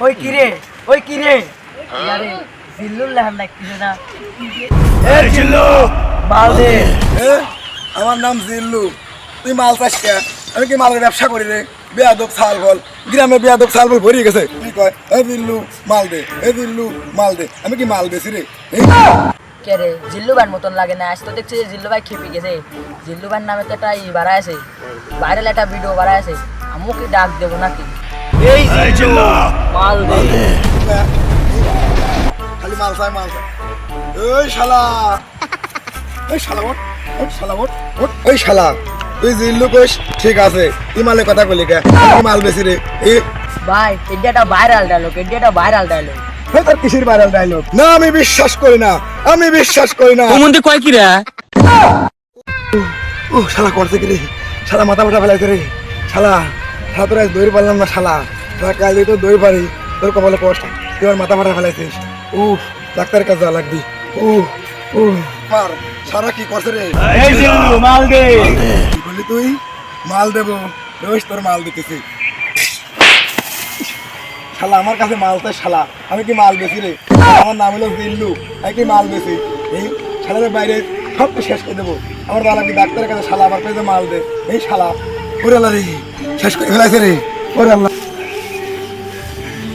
ওই কিরে ওই কিরে আরে জিল্লুর লাহাম লাগতেছে না। এ জিল্লু! মাল দে। এ? আমার নাম জিল্লু। তুই মাল চাস কে? আমি কি মালের ব্যবসা করি রে? বেয়াদব ছাল বল। গ্রামে বেয়াদব ছাল বল ভরিয়ে গেছে। তুই কয়? এ জিল্লু মাল দে। এ জিল্লু মাল দে। আমি কি মাল বেশি রে? কে রে? জিল্লু ভাইয়ের মতন লাগে না। আজ তো দেখছি যে জিল্লু ভাই খেপে গেছে। জিল্লু ভাইয়ের নামে তো একটা ই বাড়ায় আছে। ভাইরাল একটা ভিডিও বাড়ায় আছে। আমু কি ডাক দেবো নাকি? এই জিল্লু। মাল দে। খালি মাল চাই মাল চাই ওই শালা। ওই শালা ওঠ ওই শালা ওঠ ওঠ ওই শালা। তুই জিল্লু কইস ঠিক আছে। তুই মালের কথা বলি কে? মাল বেশি রে। এই ভাই এটা ভাইরাল ডায়লগ এটা ভাইরাল ডায়লগ কিসের ভাইরাল ডায়লগ না আমি বিশ্বাস করি না। আমি বিশ্বাস করি না। মন্দির কয় কি রে? ও শালা করছে কি রে? শালা মাথা মাথা ফেলাইছে রে। শালা শালা তোর দৌড় পারলাম না শালা। শালা কাল তো দৌড় পারি তোর কপালে কষ্ট। তুই আমার মাথা মাথা ফেলাইছিস। উফ ডাক্তারের কাছে যাওয়া লাগবি। উফ উফ। মার সারা কি করছে রে? মাল দে। কি বললি তুই? মাল দেবো। রোজ তোর মাল দিতেছি। শালা আমার কাছে মাল চাই শালা। আমি কি মাল বেশি রে? আমার নাম হলো দিল্লু আমি কি মাল বেশি এই শালাদের বাইরে সব শেষ করে দেবো। আমার দাদা কি ডাক্তারের কাছে শালা আমার কাছে মাল দে? এই শালা ওরে আল্লাহ রে শেষ করে ফেলাইছে রে। ওরে আল্লাহ।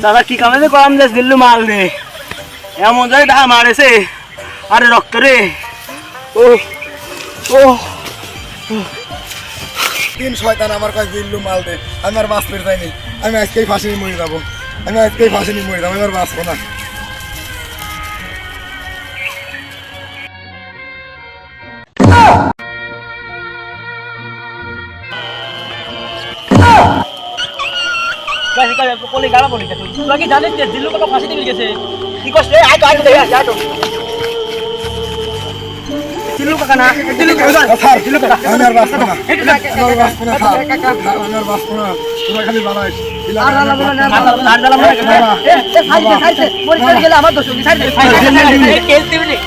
দাদা, কি কামে যে করাম দেশ দিল্লু মাল দে এমন যায় ডা মারেছে। আরে রক্ত রে। ও ও তিন শয়তান আমার কাছে দিল্লু মাল দে। আমি আর বাঁচতে চাইনি। আমি আজকেই ফাঁসি মরে যাব। আমি আজকেই ফাঁসি মরে যাব। আমি আর বাঁচবো না। কোলে গাড়া বলি তুই কি জানিস যে দিল্লু কত ফাঁসি দিবি গেছে কি কষ্ট আয় তো আয় তো আয় আয় তো দিল্লু কাকা না দিল্লু কাকা স্যার আমি আর বাঁচবো না আমি আর না স্যার আমি আর বাঁচবো না তোরা খালি বানাইস আর দালাম না এ সাইডে সাইডে মরে গেলে আমার দোষ সাইডে সাইডে